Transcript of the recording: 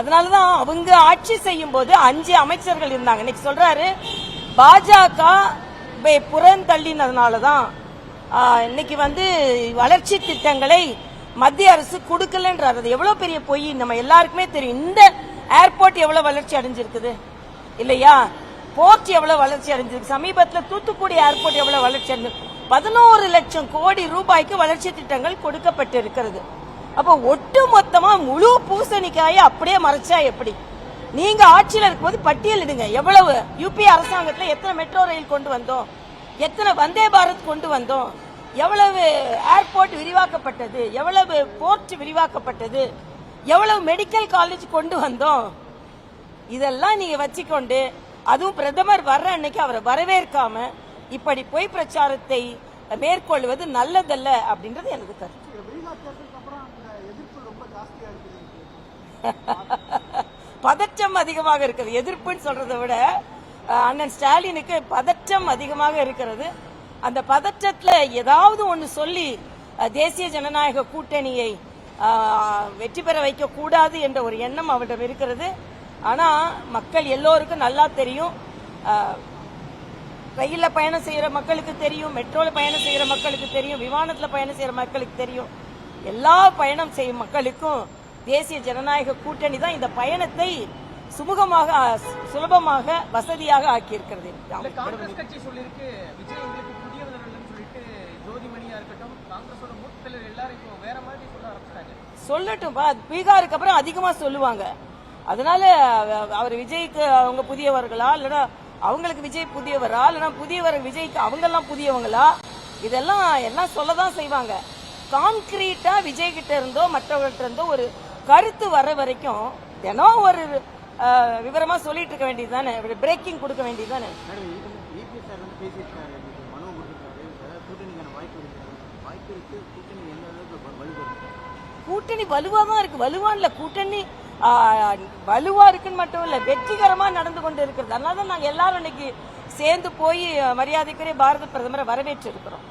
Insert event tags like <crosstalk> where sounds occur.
அதனாலதான் அவங்க ஆட்சி செய்யும் போது அஞ்சு அமைச்சர்கள் இருந்தாங்க. இன்னைக்கு சொல்றாரு பாஜக வை- புறந்தள்ளினதுனாலதான் இன்னைக்கு வந்து வளர்ச்சி திட்டங்களை மத்திய அரசு கொடுக்கலன்றார். அது எவ்வளவு பெரிய பொய்? நம்ம எல்லாருக்குமே தெரியும். இந்த ஏர்போர்ட் எவ்வளவு வளர்ச்சி அடைஞ்சிருக்குது? இல்லையா? போர்ட் எவ்வளவு வளர்ச்சி அடைஞ்சிருக்கு? சமீபத்தில் தூத்துக்குடி ஏர்போர்ட் எவ்வளவு வளர்ச்சி அடைஞ்சிருக்கு பதினோரு லட்சம் கோடி ரூபாய்க்கு வளர்ச்சி திட்டங்கள் கொடுக்கப்பட்டு இருக்கிறது அப்ப ஒட்டு மொத்தமா முழு பூசணிக்காயை அப்படியே மறைச்சா எப்படி? நீங்க ஆட்சியில் இருக்கும்போது பட்டியலிடுங்க எவ்வளவு? யூபி அரசாங்கத்துல எத்தனை மெட்ரோ ரயில் கொண்டு வந்தோம்? எத்தனை வந்தே பாரத் கொண்டு வந்தோம்? எவ்வளவு ஏர்போர்ட் விரிவாக்கப்பட்டது? எவ்வளவு போர்ட் விரிவாக்கப்பட்டது? எவ்வளவு மெடிக்கல் காலேஜ் கொண்டு வந்தோம்? இதெல்லாம் நீங்க வச்சுக்கொண்டு அதுவும் பிரதமர் வர்ற அன்னைக்கு அவரை வரவேற்காம இப்படி பொய் பிரச்சாரத்தை மேற்கொள்வது நல்லதல்ல அப்படின்றது எனக்கு கருத்து <laughs> பதற்றம் அதிகமாக இருக்கிறது. எதிர்ப்புன்னு சொல்றதை விட அண்ணன் ஸ்டாலினுக்கு பதற்றம் அதிகமாக இருக்கிறது. அந்த பதற்றத்துல ஏதாவது ஒன்று சொல்லி தேசிய ஜனநாயக கூட்டணியை வெற்றி பெற வைக்க கூடாது என்ற ஒரு எண்ணம் அவரிடம் இருக்கிறது. ஆனா மக்கள் எல்லோருக்கும் நல்லா தெரியும். ரயிலில் பயணம் செய்கிற மக்களுக்கு தெரியும் மெட்ரோல பயணம் செய்கிற மக்களுக்கு தெரியும் விமானத்தில் பயணம் செய்கிற மக்களுக்கு தெரியும். எல்லா பயணம் செய்யும் மக்களுக்கும் தேசிய ஜனநாயக கூட்டணி தான் இந்த பயணத்தை சுமூகமாக சுலபமாக வசதியாக ஆக்கியிருக்கிறது. இல்ல காங்கிரஸ் கட்சி சொல்லிருக்கு விஜய் எங்களுக்கு புதியவர் இல்லைன்னு சொல்லிட்டு ஜோதிமணியா இருக்கட்டும் காங்கிரஸோட மூத்த தலைவர் எல்லாரும் இப்போ வேற மாதிரி சொல்ல ஆரம்பிச்சிட்டாங்க. சொல்லட்டும்பா பீகாருக்கு அப்புறம் அதிகமா சொல்லுவாங்க. அதனால அவ- அவர் விஜய்க்கு அவங்க புதியவர்களா இல்லைன்னா அவங்களுக்கு விஜய் புதியவரா இல்லைன்னா புதியவர் விஜய்க்கு அவங்கெல்லாம் புதியவங்களா இதெல்லாம் எல்லாம் சொல்லதான் செய்வாங்க. கான்கிரீட்டா விஜய் கிட்ட இருந்தோ மற்றவர்கிட்ட இருந்தோ ஒரு கருத்து வர வரைக்கும் தினம் ஒரு விவரமா சொல்லிட்டு இருக்க வேண்டியது தானே பிரேக்கிங் கொடுக்க வேண்டியது தானே கூட்டணி வலுவா தான் இருக்கு. வலுவா இல்ல கூட்டணி வலுவா இருக்குன்னு மட்டும் இல்ல வெற்றிகரமா நடந்து கொண்டு இருக்கிறது. அதனால தான் நாங்க எல்லாரும் இன்னைக்கு சேர்ந்து போய் மரியாதைக்குரிய பாரத பிரதமரை வரவேற்று இருக்கிறோம்